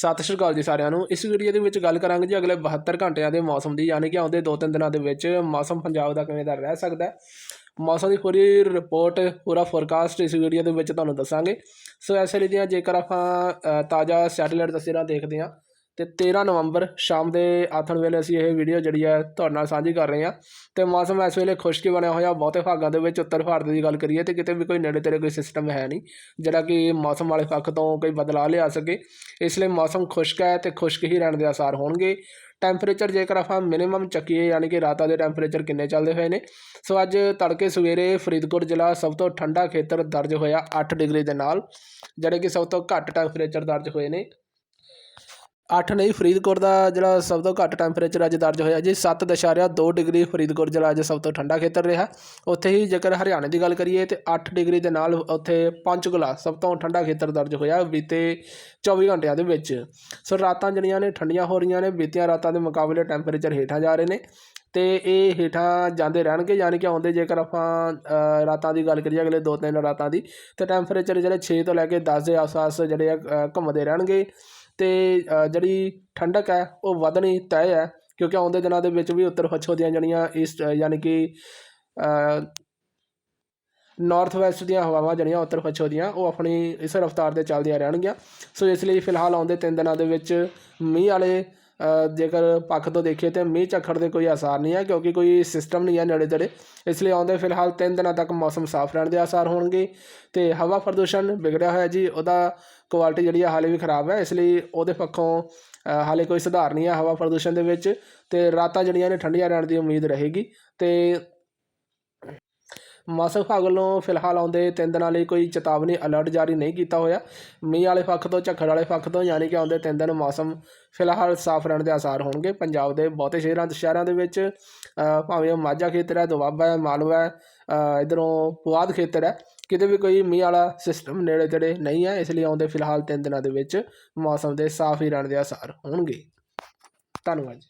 ਸਤਿ ਸ਼੍ਰੀ ਅਕਾਲ ਜੀ ਸਾਰਿਆਂ ਨੂੰ। ਇਸ ਵੀਡੀਓ ਦੇ ਵਿੱਚ ਗੱਲ ਕਰਾਂਗੇ ਜੀ ਅਗਲੇ 72 ਘੰਟਿਆਂ ਦੇ ਮੌਸਮ ਦੀ, ਯਾਨੀ ਕਿ ਆਉਂਦੇ 2-3 ਦਿਨਾਂ ਦੇ ਵਿੱਚ ਮੌਸਮ ਪੰਜਾਬ ਦਾ ਕਿਵੇਂ ਦਾ ਰਹਿ ਸਕਦਾ ਹੈ। ਮੌਸਮ ਦੀ ਪੂਰੀ ਰਿਪੋਰਟ ਪੂਰਾ ਫੋਰਕਾਸਟ ਇਸ ਵੀਡੀਓ ਦੇ ਵਿੱਚ ਤੁਹਾਨੂੰ ਦੱਸਾਂਗੇ। ਸੋ ਇਸ ਲਈ ਦੀਆਂ ਜੇਕਰ ਆਪਾਂ ਤਾਜ਼ਾ ਸੈਟੇਲਾਈਟ ਤਸਵੀਰਾਂ ਦੇਖਦੇ ਹਾਂ ਤੇ 13 ਨਵੰਬਰ ਸ਼ਾਮ ਦੇ ਆਥਣ ਵੇਲੇ ਅਸੀਂ ਇਹ ਵੀਡੀਓ ਜਿਹੜੀ ਹੈ ਤੁਹਾਡੇ ਨਾਲ ਸਾਂਝੀ ਕਰ ਰਹੇ ਹਾਂ। ਤੇ ਮੌਸਮ ਇਸ ਵੇਲੇ ਖੁਸ਼ਕੀ ਬਣਿਆ ਹੋਇਆ, ਬਹੁਤੇ ਭਾਗਾਂ ਦੇ ਵਿੱਚ ਉੱਤਰ ਭਾਰਤ ਦੀ ਗੱਲ ਕਰੀਏ ਤੇ ਕਿਤੇ ਵੀ ਕੋਈ ਨੇੜੇ ਤੇੜੇ ਕੋਈ ਸਿਸਟਮ ਹੈ ਨਹੀਂ, ਜਿਹੜਾ ਕਿ ਮੌਸਮ ਵਾਲੇ ਪੱਖ ਤੋਂ ਕੋਈ ਬਦਲਾਅ ਲਿਆ ਸਕੇ। ਇਸ ਲਈ ਮੌਸਮ ਖੁਸ਼ਕ ਹੈ ਤੇ ਖੁਸ਼ਕ ਹੀ ਰਹਿਣ ਦੇ ਆਸਾਰ ਹੋਣਗੇ। ਟੈਂਪਰੇਚਰ ਜੇਕਰ ਆਪਾਂ ਮਿਨੀਮਮ ਚੱਕੀਏ, ਯਾਨੀ ਕਿ ਰਾਤਾਂ ਦੇ ਟੈਂਪਰੇਚਰ ਕਿੰਨੇ ਚੱਲਦੇ ਹੋਏ ਨੇ, ਸੋ ਅੱਜ ਤੜਕੇ ਸਵੇਰੇ ਫਰੀਦਕੋਟ ਜ਼ਿਲ੍ਹਾ ਸਭ ਤੋਂ ਠੰਡਾ ਖੇਤਰ ਦਰਜ ਹੋਇਆ 8 ਡਿਗਰੀ ਦੇ ਨਾਲ, ਜਿਹੜੇ ਕਿ ਸਭ ਤੋਂ ਘੱਟ ਟੈਂਪਰੇਚਰ ਦਰਜ ਹੋਏ ਨੇ। ਅੱਠ ਨਹੀਂ, ਫਰੀਦਕੋਟ ਦਾ ਜਿਹੜਾ ਸਭ ਤੋਂ ਘੱਟ ਟੈਂਪਰੇਚਰ ਅੱਜ ਦਰਜ ਹੋਇਆ ਜੀ 7.2 ਡਿਗਰੀ ਫਰੀਦਕੋਟ ਜ਼ਿਲ੍ਹਾ ਅੱਜ ਸਭ ਤੋਂ ਠੰਡਾ ਖੇਤਰ ਰਿਹਾ। ਉੱਥੇ ਹੀ ਜੇਕਰ ਹਰਿਆਣੇ ਦੀ ਗੱਲ ਕਰੀਏ ਤੇ 8 ਡਿਗਰੀ ਦੇ ਨਾਲ ਉੱਥੇ ਪੰਚਕੁਲਾ ਸਭ ਤੋਂ ਠੰਡਾ ਖੇਤਰ ਦਰਜ ਹੋਇਆ ਬੀਤੇ 24 ਘੰਟਿਆਂ ਦੇ ਵਿੱਚ। ਸੋ ਰਾਤਾਂ ਜਿਹੜੀਆਂ ਨੇ, ਠੰਡੀਆਂ ਹੋ ਰਹੀਆਂ ਨੇ, ਬੀਤੀਆਂ ਰਾਤਾਂ ਦੇ ਮੁਕਾਬਲੇ ਟੈਂਪਰੇਚਰ ਹੇਠਾਂ ਜਾ ਰਹੇ ਨੇ। ਤੇ ਇਹ ਹੇਠਾਂ ਜਾਂਦੇ ਰਹਿਣਗੇ, ਯਾਨੀ ਕਿ ਆਉਂਦੇ ਜੇਕਰ ਆਪਾਂ ਰਾਤਾਂ ਦੀ ਗੱਲ ਕਰੀਏ, ਅਗਲੇ ਦੋ ਤਿੰਨ ਰਾਤਾਂ ਦੀ, ਤੇ ਟੈਂਪਰੇਚਰ ਜਿਹੜੇ 6 ਤੋਂ ਲੈ ਕੇ 10 ਦੇ ਆਸ-ਪਾਸ ਜਿਹੜੇ ਆ ਘੁੰਮਦੇ ਰਹਿਣਗੇ। ਤੇ ਜਿਹੜੀ ਠੰਡਕ ਹੈ, ਉਹ ਵਧਣੀ ਤੈਅ ਹੈ, ਕਿਉਂਕਿ ਆਉਂਦੇ ਦਿਨਾਂ ਦੇ ਵਿੱਚ ਵੀ ਉੱਤਰ ਪੱਛਮ ਦੀਆਂ ਜਿਹੜੀਆਂ ਈਸਟ ਯਾਨੀ ਕਿ ਨਾਰਥ ਵੈਸਟ ਦੀਆਂ ਹਵਾਵਾਂ ਜਿਹੜੀਆਂ ਉੱਤਰ ਪੱਛਮ ਦੀਆਂ ਉਹ ਆਪਣੀ ਇਸ ਰਫ਼ਤਾਰ ਤੇ ਚੱਲਦੀਆਂ ਰਹਿਣਗੀਆਂ। ਸੋ ਇਸ ਲਈ ਫਿਲਹਾਲ ਆਉਂਦੇ ਤਿੰਨ ਦਿਨਾਂ ਦੇ ਵਿੱਚ ਮੀਂਹ ਵਾਲੇ ਜੇਕਰ ਪੱਖ ਤੋਂ ਦੇਖੀਏ ਤੇ ਮੀਂਹ ਝੱਖੜ ਦੇ ਕੋਈ ਆਸਾਰ ਨਹੀਂ ਹੈ, ਕਿਉਂਕਿ ਕੋਈ ਸਿਸਟਮ ਨਹੀਂ ਹੈ ਨੇੜੇ ਤੇੜੇ। ਇਸ ਲਈ ਆਉਂਦੇ ਫਿਲਹਾਲ ਤਿੰਨ ਦਿਨਾਂ ਤੱਕ ਮੌਸਮ ਸਾਫ਼ ਰਹਿਣ ਦੇ ਆਸਾਰ ਹੋਣਗੇ ਤੇ ਹਵਾ ਪ੍ਰਦੂਸ਼ਣ ਵਿਗੜਿਆ ਹੋਇਆ ਜੀ, ਉਹਦਾ ਕੁਆਲਿਟੀ ਜਿਹੜੀ ਆ ਹਾਲੇ ਵੀ ਖਰਾਬ ਹੈ, ਇਸ ਲਈ ਉਹਦੇ ਪੱਖੋਂ ਹਾਲੇ ਕੋਈ ਸੁਧਾਰ ਨਹੀਂ ਹੈ ਹਵਾ ਪ੍ਰਦੂਸ਼ਣ ਦੇ ਵਿੱਚ ਤੇ ਰਾਤਾਂ ਜਿਹੜੀਆਂ ਨੇ ਠੰਡੀਆਂ ਰਹਿਣ ਦੀ ਉਮੀਦ ਰਹੇਗੀ ਤੇ ਮੌਸਮ ਵਿਭਾਗ ਵੱਲੋਂ ਫਿਲਹਾਲ ਆਉਂਦੇ ਤਿੰਨ ਦਿਨਾਂ ਲਈ ਕੋਈ ਚੇਤਾਵਨੀ ਅਲਰਟ ਜਾਰੀ ਨਹੀਂ ਕੀਤਾ ਹੋਇਆ। ਮੀਂਹ ਵਾਲੇ ਪੱਖ ਤੋਂ ਝੱਖੜ ਵਾਲੇ ਪੱਖ ਤੋਂ ਯਾਨੀ ਕਿ ਆਉਂਦੇ ਤਿੰਨ ਦਿਨ ਮੌਸਮ ਫਿਲਹਾਲ ਸਾਫ਼ ਰਹਿਣ ਦੇ ਆਸਾਰ ਹੋਣਗੇ। ਪੰਜਾਬ ਦੇ ਬਹੁਤੇ ਸ਼ਹਿਰਾਂ ਸ਼ਹਿਰਾਂ ਦੇ ਵਿੱਚ ਭਾਵੇਂ ਉਹ ਮਾਝਾ ਖੇਤਰ ਹੈ ਦੁਆਬਾ ਹੈ ਮਾਲਵਾ ਹੈ ਅ, ਇੱਧਰੋਂ ਪੁਆਧ ਖੇਤਰ ਹੈ ਕਿਤੇ ਵੀ ਕੋਈ ਮੀਂਹ ਵਾਲਾ ਸਿਸਟਮ ਨੇੜੇ ਤੇੜੇ ਨਹੀਂ ਹੈ ਇਸ ਲਈ ਆਉਂਦੇ ਫਿਲਹਾਲ ਤਿੰਨ ਦਿਨਾਂ ਦੇ ਵਿੱਚ ਮੌਸਮ ਦੇ ਸਾਫ਼ ਹੀ ਰਹਿਣ ਦੇ ਆਸਾਰ ਹੋਣਗੇ। ਧੰਨਵਾਦ ਜੀ।